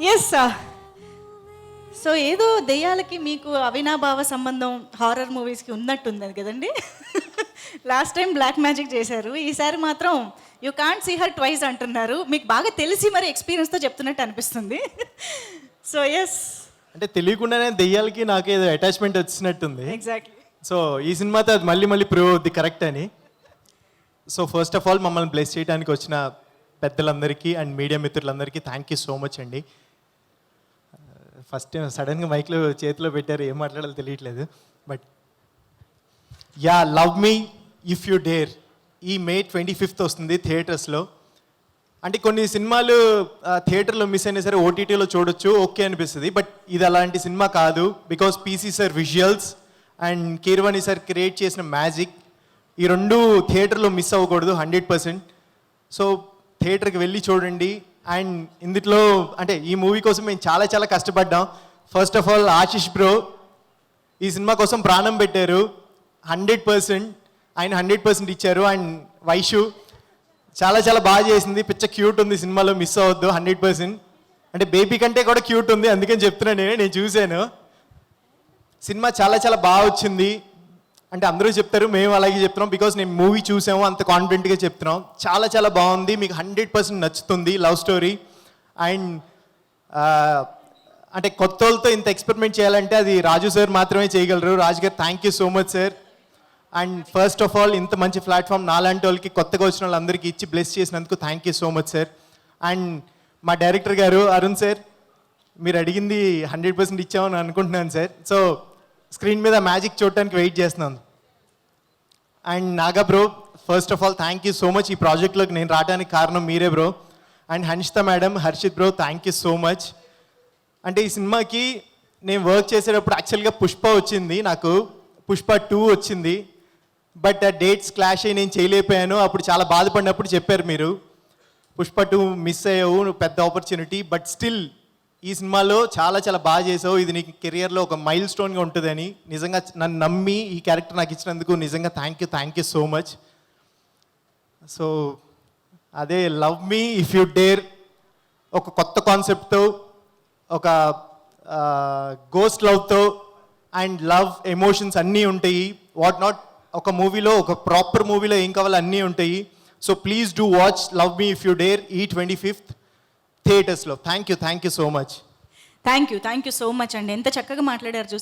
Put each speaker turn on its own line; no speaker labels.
Yes so ఏదో దెయ్యాలకి మీకు అవినాభావ సంబంధం హారర్ మూవీస్కి ఉన్నట్టుంది కదండి? లాస్ట్ టైం బ్లాక్ మ్యాజిక్ చేశారు. ఈసారి మాత్రం you can't see her twice అంటున్నారు. మీకు బాగా తెలిసి మరి ఎక్స్పీరియన్స్తో చెప్తున్నట్టు అనిపిస్తుంది. సో ఎస్
అంటే తెలియకుండానే దెయ్యాలకి నాకు ఏదో అటాచ్మెంట్ వచ్చినట్టుంది.
ఎగ్జాక్ట్లీ
సో ఈ సినిమాతో అది మళ్ళీ మళ్ళీ ప్రూవ్ అవుద్ది కరెక్ట్ అని. సో ఫస్ట్ ఆఫ్ ఆల్ మమ్మల్ని బ్లెస్ చేయడానికి వచ్చిన పెద్దలందరికీ అండ్ మీడియా మిత్రులందరికీ థ్యాంక్ యూ సో మచ్ అండి. ఫస్ట్ సడన్గా మైక్లో చేతిలో పెట్టారు ఏం మాట్లాడాలో తెలియట్లేదు. But yeah love me if you dare ఈ మే ట్వంటీ ఫిఫ్త్ వస్తుంది థియేటర్స్లో. అంటే కొన్ని సినిమాలు థియేటర్లో మిస్ అయినా సరే ఓటీటీలో చూడొచ్చు ఓకే అనిపిస్తుంది. బట్ ఇది అలాంటి సినిమా కాదు. Because PC sir visuals and Keeravani sir create చేసిన మ్యాజిక్ ఈ రెండు థియేటర్లో మిస్ అవ్వకూడదు హండ్రెడ్ పర్సెంట్ సో థియేటర్కి వెళ్ళి చూడండి. అండ్ ఇందులో అంటే ఈ మూవీ కోసం మేము చాలా చాలా కష్టపడ్డాం. First of all Ashish bro ఈ సినిమా కోసం ప్రాణం పెట్టారు. హండ్రెడ్ పర్సెంట్ ఆయన హండ్రెడ్ పర్సెంట్ ఇచ్చారు. అండ్ వైషు చాలా చాలా బాగా చేసింది. పిచ్చ క్యూట్ ఉంది సినిమాలో మిస్ అవ్వద్దు హండ్రెడ్ పర్సెంట్. అంటే బేబీ కంటే కూడా క్యూట్ ఉంది. అందుకని చెప్తున్నాను నేను నేను చూశాను. సినిమా చాలా చాలా బాగా వచ్చింది. అంటే అందరూ చెప్తారు మేము అలాగే చెప్తున్నాం. బికాస్ నేను మూవీ చూసాము అంత కాన్ఫిడెంట్గా చెప్తున్నాం. చాలా చాలా బాగుంది. మీకు హండ్రెడ్ పర్సెంట్ నచ్చుతుంది లవ్ స్టోరీ అండ్ అంటే కొత్త వాళ్ళతో ఇంత ఎక్స్పెరిమెంట్ చేయాలంటే అది రాజు సార్ మాత్రమే చేయగలరు. Raju garu thank you so much sir and first of all ఇంత మంచి ప్లాట్ఫామ్ నాలాంటి వాళ్ళకి కొత్తగా వచ్చిన వాళ్ళందరికీ ఇచ్చి బ్లెస్ చేసినందుకు thank you so much sir and మా డైరెక్టర్ గారు అరుణ్ సార్ మీరు అడిగింది హండ్రెడ్ పర్సెంట్ ఇచ్చామని అనుకుంటున్నాను సార్ సో స్క్రీన్ మీద మ్యాజిక్ చూడటానికి వెయిట్ చేస్తున్నాను. And Naga bro first of all thank you so much ఈ ప్రాజెక్ట్లోకి నేను రావడానికి కారణం మీరే bro. And Hanshitha madam Harshith bro thank you so much అంటే ఈ సినిమాకి నేను వర్క్ చేసేటప్పుడు యాక్చువల్గా పుష్ప వచ్చింది నాకు. పుష్ప టూ వచ్చింది. బట్ ఆ డేట్స్ క్లాష్ అయ్యి నేను చేయలేకపోయాను. అప్పుడు చాలా బాధపడినప్పుడు చెప్పారు మీరు. పుష్ప టూ మిస్ అయ్యావు నువ్వు పెద్ద ఆపర్చునిటీ బట్ స్టిల్ ఈ సినిమాలో చాలా చాలా బాగా చేసావు. ఇది నీకు కెరియర్లో ఒక మైల్ స్టోన్గా ఉంటుందని నిజంగా నన్ను నమ్మి ఈ క్యారెక్టర్ నాకు ఇచ్చినందుకు నిజంగా thank you thank you so much so అదే love me if you dare ఒక కొత్త కాన్సెప్ట్తో ఒక గోస్ట్ లవ్తో అండ్ లవ్ ఎమోషన్స్ అన్నీ ఉంటాయి. వాట్ నాట్ ఒక మూవీలో ఒక ప్రాపర్ మూవీలో ఏం కావాలో అన్నీ ఉంటాయి. So please do watch love me if you dare ఈ ట్వంటీ ఫిఫ్త్ థియేటర్స్లో. Thank you thank you so much
thank you thank you so much అండి. ఎంత చక్కగా మాట్లాడారు చూసి.